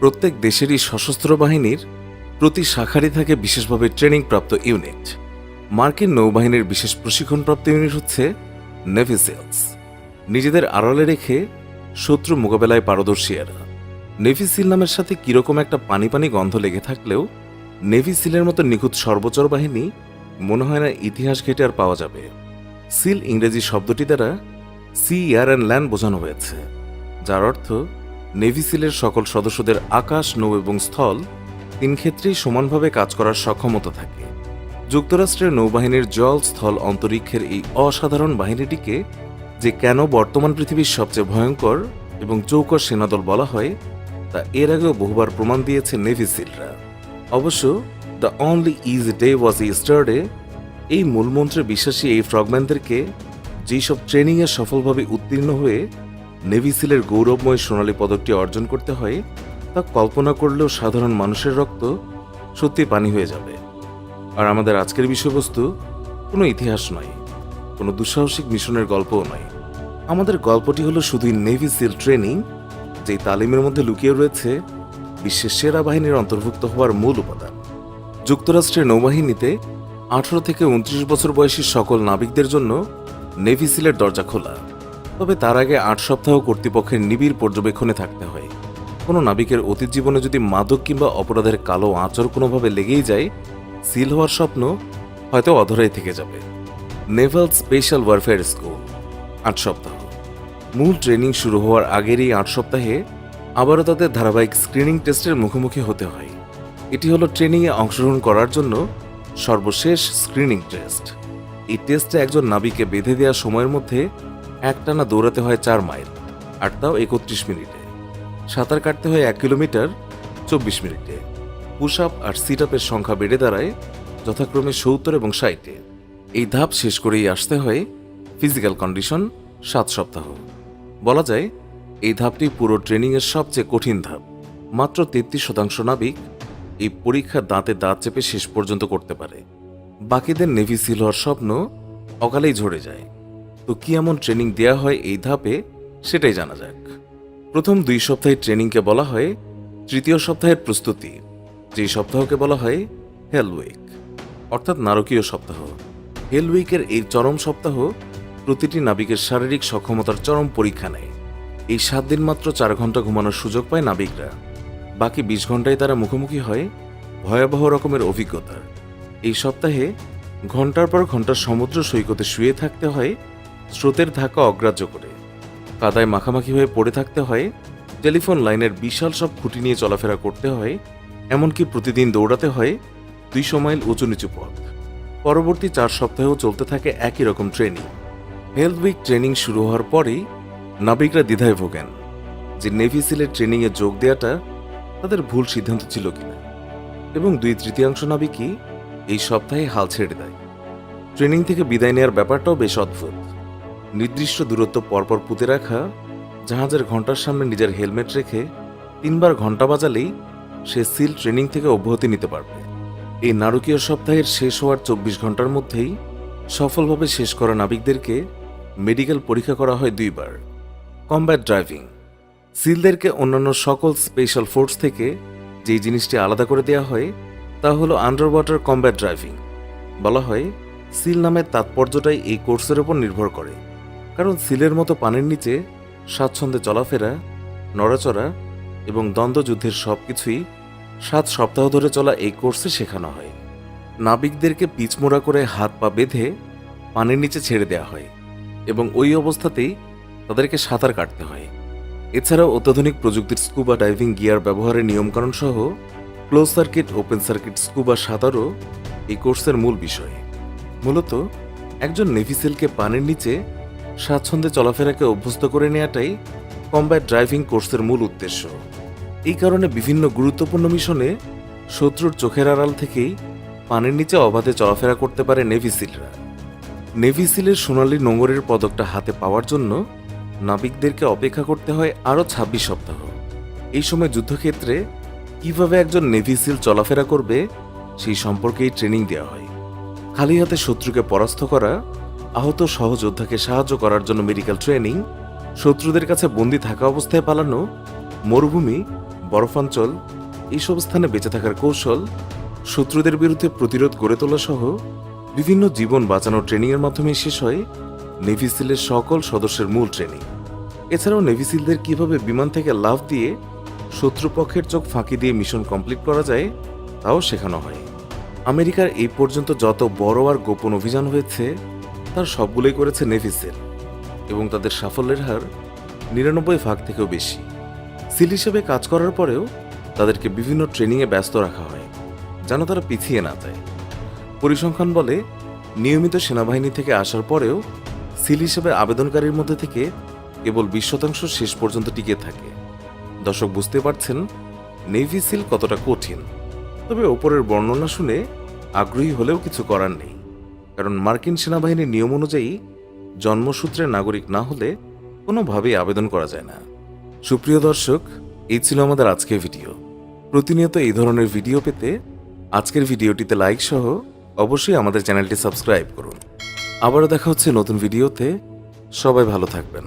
প্রত্যেক দেশেরই সশস্ত্র বাহিনীর প্রতি শাখারই থাকে বিশেষভাবে ট্রেনিংপ্রাপ্ত ইউনিট। মার্কিন নৌবাহিনীর বিশেষ প্রশিক্ষণপ্রাপ্ত ইউনিট হচ্ছে নেভি সেলস। নিজেদের আড়ালে রেখে শত্রু মোকাবেলায় পারদর্শী এরা। নেভি সিল নামের সাথে কীরকম একটা পানি পানি গন্ধ লেগে থাকলেও নেভি সিলের মতো নিখুঁত সর্বচর বাহিনী মনে হয় না ইতিহাস ঘেটে আর পাওয়া যাবে। সিল ইংরেজি শব্দটি দ্বারা সি এয়ার অ্যান্ড ল্যান্ড বোঝানো হয়েছে, যার অর্থ নেভি সিলের সকল সদস্যদের আকাশ, নৌ এবং স্থল তিন ক্ষেত্রেই সমানভাবে কাজ করার সক্ষমতা থাকে। যুক্তরাষ্ট্রের নৌবাহিনীর জল, স্থল, অন্তরিক্ষের এই অসাধারণ বাহিনীটিকে যে কেন বর্তমান পৃথিবীর সবচেয়ে ভয়ঙ্কর এবং চৌকর সেনাদল বলা হয়, তা এর আগেও বহুবার প্রমাণ দিয়েছে নেভি সিলরা। অবশ্য, the only easy day was yesterday এই মূলমন্ত্রে বিশ্বাসী এই ফ্রগম্যানদেরকে যেই সব ট্রেনিংয়ে সফলভাবে উত্তীর্ণ হয়ে নেভি সিলের গৌরবময় সোনালী পদকটি অর্জন করতে হয়, তা কল্পনা করলেও সাধারণ মানুষের রক্ত সত্যি পানি হয়ে যাবে। আর আমাদের আজকের বিষয়বস্তু কোনো ইতিহাস নয়, কোনো দুঃসাহসিক মিশনের গল্পও নয়। আমাদের গল্পটি হলো শুধুই নেভি সিল ট্রেনিং, যেই তালিমের মধ্যে লুকিয়ে রয়েছে বিশ্বের সেরা বাহিনীর অন্তর্ভুক্ত হওয়ার মূল উপাদান। যুক্তরাষ্ট্রের নৌবাহিনীতে আঠারো থেকে উনত্রিশ বছর বয়সী সকল নাবিকদের জন্য নেভি সিলের দরজা খোলা। তবে তার আগে আট সপ্তাহ কর্তৃপক্ষের নিবিড় পর্যবেক্ষণে থাকতে হয়। কোনো নাবিকের অতীত জীবনে যদি মাদক কিংবা অপরাধের কালো আঁচড় কোনোভাবে লেগেই যায়, সিল হওয়ার স্বপ্ন হয়তো অধরাই থেকে যাবে। নেভাল স্পেশাল ওয়ারফেয়ার স্কুল, আট সপ্তাহ। মূল ট্রেনিং শুরু হওয়ার আগের এই আট সপ্তাহে আবারও তাদের ধারাবাহিক স্ক্রিনিং টেস্টের মুখোমুখি হতে হয়। এটি হলো ট্রেনিংয়ে অংশগ্রহণ করার জন্য সর্বশেষ স্ক্রিনিং টেস্ট। এই টেস্টে একজন নাবিকে বেঁধে দেওয়া সময়ের মধ্যে একটানা দৌড়াতে হয় চার মাইল, আর তাও একত্রিশ মিনিটে। সাঁতার কাটতে হয় এক কিলোমিটার, চব্বিশ মিনিটে। পুশ আপ আর সিট আপের সংখ্যা বেড়ে দাঁড়ায় যথাক্রমে সত্তর এবং ষাটে। এই ধাপ শেষ করেই আসতে হয় ফিজিক্যাল কন্ডিশন সাত সপ্তাহ। বলা যায়, এই ধাপটি পুরো ট্রেনিংয়ের সবচেয়ে কঠিন ধাপ। মাত্র তেত্রিশ শতাংশ নাবিক এই পরীক্ষার দাঁতে দাঁত চেপে শেষ পর্যন্ত করতে পারে। বাকিদের নেভি সিল হওয়ার স্বপ্ন অকালেই ঝরে যায়। তো কি এমন ট্রেনিং দেওয়া হয় এই ধাপে? সেটাই জানা যাক। প্রথম দুই সপ্তাহের ট্রেনিংকে বলা হয় তৃতীয় সপ্তাহের প্রস্তুতি, যেই সপ্তাহকে বলা হয় হেল উইক অর্থাৎ নারকীয় সপ্তাহ। হেল উইকের এই চরম সপ্তাহ প্রতিটি নাবিকের শারীরিক সক্ষমতার চরম পরীক্ষা নেয়। এই সাত দিন মাত্র চার ঘণ্টা ঘুমানোর সুযোগ পায় নাবিকরা। বাকি বিশ ঘন্টায় তারা মুখোমুখি হয় ভয়াবহ রকমের অভিজ্ঞতার এই সপ্তাহে ঘণ্টার পর ঘণ্টা সমুদ্র সৈকতে শুয়ে থাকতে হয় স্রোতের ধাক্কা অগ্রাহ্য করে। কাদায় মাখামাখি হয়ে পড়ে থাকতে হয়, টেলিফোন লাইনের বিশাল সব খুঁটি নিয়ে চলাফেরা করতে হয়, এমনকি প্রতিদিন দৌড়াতে হয় দুইশো মাইল উঁচু নিচু পথ। পরবর্তী চার সপ্তাহেও চলতে থাকে একই রকম ট্রেনিং। হেলথ উইক ট্রেনিং শুরু হওয়ার পরেই নাবিকরা দ্বিধায় ভোগেন যে নেভি সিলের ট্রেনিংয়ে যোগ দেওয়াটা তাদের ভুল সিদ্ধান্ত ছিল কিনা এবং দুই তৃতীয়াংশ নাবিকই এই সপ্তাহে হাল ছেড়ে দেয়। ট্রেনিং থেকে বিদায় নেওয়ার ব্যাপারটাও বেশ অদ্ভুত। নির্দিষ্ট দূরত্ব পরপর পুঁতে রাখা, জাহাজের ঘণ্টার সামনে নিজের হেলমেট রেখে তিনবার ঘণ্টা বাজালেই সে সিল ট্রেনিং থেকে অব্যাহতি নিতে পারবে। এই নারকীয় সপ্তাহের শেষ হওয়ার চব্বিশ ঘণ্টার মধ্যেই সফলভাবে শেষ করা নাবিকদেরকে মেডিকেল পরীক্ষা করা হয় দুইবার। Combat driving. সিলদেরকে অন্যান্য সকল স্পেশাল ফোর্স থেকে যে জিনিসটি আলাদা করে দেওয়া হয়, তা হলো আন্ডার ওয়াটার কমব্যাট ড্রাইভিং। বলা হয়, সিল নামের তাৎপর্যটাই এই কোর্সের ওপর নির্ভর করে। কারণ সিলের মতো পানির নিচে স্বাচ্ছন্দ্যে চলাফেরা, নড়াচড়া এবং দ্বন্দ্বযুদ্ধের সব কিছুই সাত সপ্তাহ ধরে চলা এই কোর্সে শেখানো হয়। নাবিকদেরকে পিচমোড়া করে হাত পা বেঁধে পানির নিচে ছেড়ে দেওয়া হয় এবং ওই অবস্থাতেই তাদেরকে সাঁতার কাটতে হয়। এছাড়াও অত্যাধুনিক প্রযুক্তির স্কুবা ডাইভিং গিয়ার ব্যবহারের নিয়মকানুন সহ close circuit, open circuit, scuba সাঁতারও এই কোর্সের মূল বিষয়। মূলত একজন নেভিসেলকে পানির নিচে স্বাচ্ছন্দ্যে চলাফেরাকে অভ্যস্ত করে নেওয়াটাই কমব্যাট ড্রাইভিং কোর্সের মূল উদ্দেশ্য। এই কারণে বিভিন্ন গুরুত্বপূর্ণ মিশনে শত্রুর চোখের আড়াল থেকেই পানির নিচে অবাধে চলাফেরা করতে পারে নেভিসিলরা নেভিসিলের সোনালি নোঙরের পদকটা হাতে পাওয়ার জন্য নাবিকদেরকে অপেক্ষা করতে হয় আরও ছাব্বিশ সপ্তাহ। এই সময় যুদ্ধক্ষেত্রে কীভাবে একজন নেভিসিল চলাফেরা করবে সেই সম্পর্কেই ট্রেনিং দেওয়া হয়। খালি হাতে শত্রুকে পরাস্ত করা আহত সহযোদ্ধাকে সাহায্য করার জন্য মেডিকেল ট্রেনিং, শত্রুদের কাছে বন্দি থাকা অবস্থায় পালানো, মরুভূমি, বরফাঞ্চল এইসব স্থানে বেঁচে থাকার কৌশল, শত্রুদের বিরুদ্ধে প্রতিরোধ গড়ে তোলা সহ বিভিন্ন জীবন বাঁচানোর ট্রেনিংয়ের মাধ্যমে শেষ হয় নেভি সিলের সকল সদস্যের মূল ট্রেনিং। এছাড়াও নেভি সিলদের কীভাবে বিমান থেকে লাফ দিয়ে শত্রুপক্ষের চোখ ফাঁকি দিয়ে মিশন কমপ্লিট করা যায়, তাও শেখানো হয়। আমেরিকার এই পর্যন্ত যত বড় আর গোপন অভিযান হয়েছে তার সবগুলোই করেছে নেভি সিল এবং তাদের সাফল্যের হার নিরানব্বই ভাগ থেকেও বেশি। সিল হিসেবে কাজ করার পরেও তাদেরকে বিভিন্ন ট্রেনিংয়ে ব্যস্ত রাখা হয়, যেন তারা পিছিয়ে না যায়। পরিসংখ্যান বলে, নিয়মিত সেনাবাহিনী থেকে আসার পরেও সিল হিসেবে আবেদনকারীর মধ্যে থেকে কেবল বিশ শতাংশ শেষ পর্যন্ত টিকে থাকে। দর্শক বুঝতে পারছেন নেভি সিল কতটা কঠিন, তবে ওপরের বর্ণনা শুনে আগ্রহী হলেও কিছু করার নেই। কারণ মার্কিন সেনাবাহিনীর নিয়ম অনুযায়ী জন্মসূত্রে নাগরিক না হলে কোনোভাবেই আবেদন করা যায় না। সুপ্রিয় দর্শক, এই ছিল আমাদের আজকের ভিডিও। প্রতিনিয়ত এই ধরনের ভিডিও পেতে আজকের ভিডিওটিতে লাইক সহ অবশ্যই আমাদের চ্যানেলটি সাবস্ক্রাইব করুন। আবারও দেখা হচ্ছে নতুন ভিডিওতে। সবাই ভালো থাকবেন।